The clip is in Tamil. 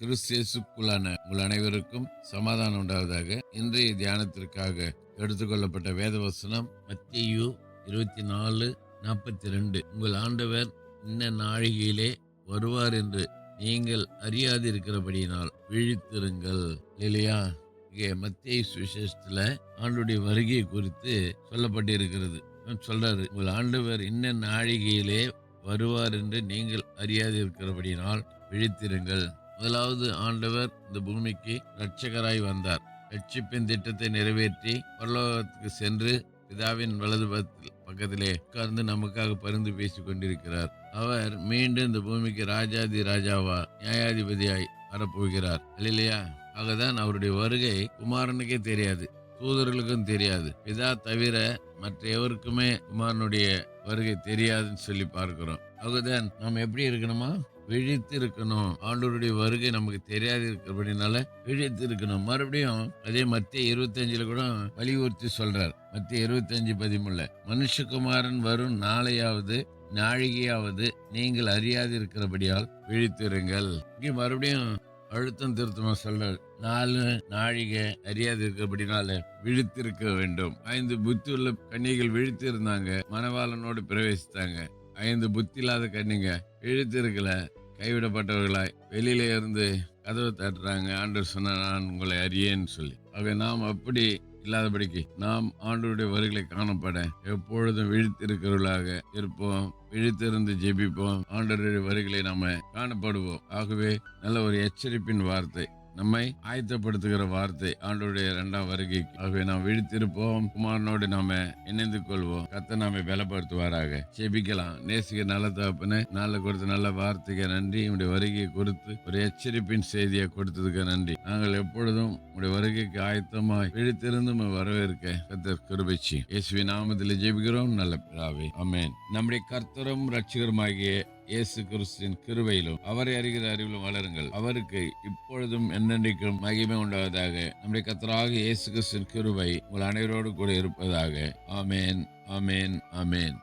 கிறிஸ்தியேசுக்குள்ளான உங்கள் அனைவருக்கும் சமாதானம் உண்டாவதாக இன்றைய தியானத்திற்காக எடுத்துக்கொள்ளப்பட்ட வேத வசனம் மத்தியு இருபத்தி நாலு நாற்பத்தி ரெண்டு உங்கள் ஆண்டவர் இன்ன நாழிகையிலே வருவார் என்று நீங்கள் அறியாதிருக்கிறபடியினால் விழித்திருங்கள். இல்லையா? இங்கே மத்திய சுவிசேஷத்தில் ஆண்டுடைய வருகை குறித்து சொல்லப்பட்டிருக்கிறது. சொல்றாரு உங்கள் ஆண்டவர் இன்ன நாழிகையிலே வருவார் என்று நீங்கள் அறியாதிருக்கிறபடியினால் விழித்திருங்கள். முதலாவது ஆண்டவர் இந்த பூமிக்கு இரட்சகராய் வந்தார். ரட்சிப்பின் திட்டத்தை நிறைவேற்றி பரலோகத்துக்கு சென்று பிதாவின் வலது பக்கத்தில் பக்கத்திலே உட்கார்ந்து நமக்காக பரிந்து பேசிக் கொண்டிருக்கிறார். அவர் மீண்டும் இந்த பூமிக்கு ராஜாதி ராஜாவா நியாயாதிபதியாய் வரப்போகிறார் இல்லையா ஆகதான் அவருடைய வருகை குமாரனுக்கே தெரியாது. தூதர்களுக்கும் தெரியாது. பிதா தவிர மற்ற எவருக்குமே குமாரனுடைய வருகை தெரியாதுன்னு சொல்லி பார்க்கிறோம். அதுதான் நாம் எப்படி இருக்கணுமா? விழித்து இருக்கணும். ஆண்டோருடைய வருகை நமக்கு தெரியாது இருக்கிறபடினால விழித்து இருக்கணும். மறுபடியும் அதே மத்திய இருபத்தஞ்சுல கூட வலியுறுத்தி சொல்றார். மத்திய இருபத்தஞ்சு பதிமூணுல மனுஷகுமாரன் வரும் நாளையாவது நாழிகையாவது நீங்கள் அறியாது இருக்கிறபடியால் விழித்திருங்கள். இங்கே மறுபடியும் அழுத்தம் திருத்தமா சொல்றார். நாலு நாழிகை அறியாது இருக்கிறபடினால விழித்திருக்க வேண்டும். ஐந்து புத்தி உள்ள கன்னிகள் விழித்து இருந்தாங்க மணவாளனோடு பிரவேசித்தாங்க. ஐந்து புத்தி இல்லாத கன்னிங்க இருக்கல கைவிடப்பட்டவர்களாய் வெளியில இருந்து கதவை தட்டுறாங்க. ஆண்டவர் சொன்ன நான் உங்களை அறியேன்னு சொல்லி. ஆக நாம் அப்படி இல்லாதபடிக்கு நாம் ஆண்டவருடைய வருகளை காணப்பட எப்பொழுதும் விழித்திருக்கிறவர்களாக இருப்போம். விழித்திருந்து ஜெபிப்போம். ஆண்டவருடைய வருகளை நாம காணப்படுவோம். ஆகவே நல்ல ஒரு எச்சரிப்பின் வார்த்தை. நம்மை ஆயத்தப்படுத்துகிற வார்த்தை ஆண்டோடைய இரண்டாம் வருகைக்கு. ஆகவே நாம் விழித்திருப்போம். குமாரனோடு நாம இணைந்து கொள்வோம். கத்த நாம பலப்படுத்துவாராக. செபிக்கலாம் நேசிக்க நல்ல தகப்பன நல்ல கொடுத்த நல்ல வார்த்தைக்கு நன்றி. உடைய வருகையை கொடுத்து ஒரு எச்சரிப்பின் செய்தியை கொடுத்ததுக்கு நன்றி. நாங்கள் எப்பொழுதும் உடைய வருகைக்கு ஆயத்தமாய் விழித்திருந்து வரவேற்க கத்தர் கிருபைச்சி. இயேசுவி நாமத்தில் ஜெபிக்கிறோம். நல்ல பிதாவே. அமேன் நம்முடைய கர்த்தரும் ரட்சகருமாகிய இயேசு கிறிஸ்துவின் கிருபையிலும் அவரை அறிகிற அறிவிலும் வளருங்கள். அவருக்கு இப்பொழுதும் என்னென்றைக்கும் மகிமை உண்டாவதாக. நம்முடைய கத்தராக இயேசு கிறிஸ்துவின் கிருபை உங்கள் அனைவரோடு கூட இருப்பதாக. ஆமேன் ஆமேன் ஆமேன்.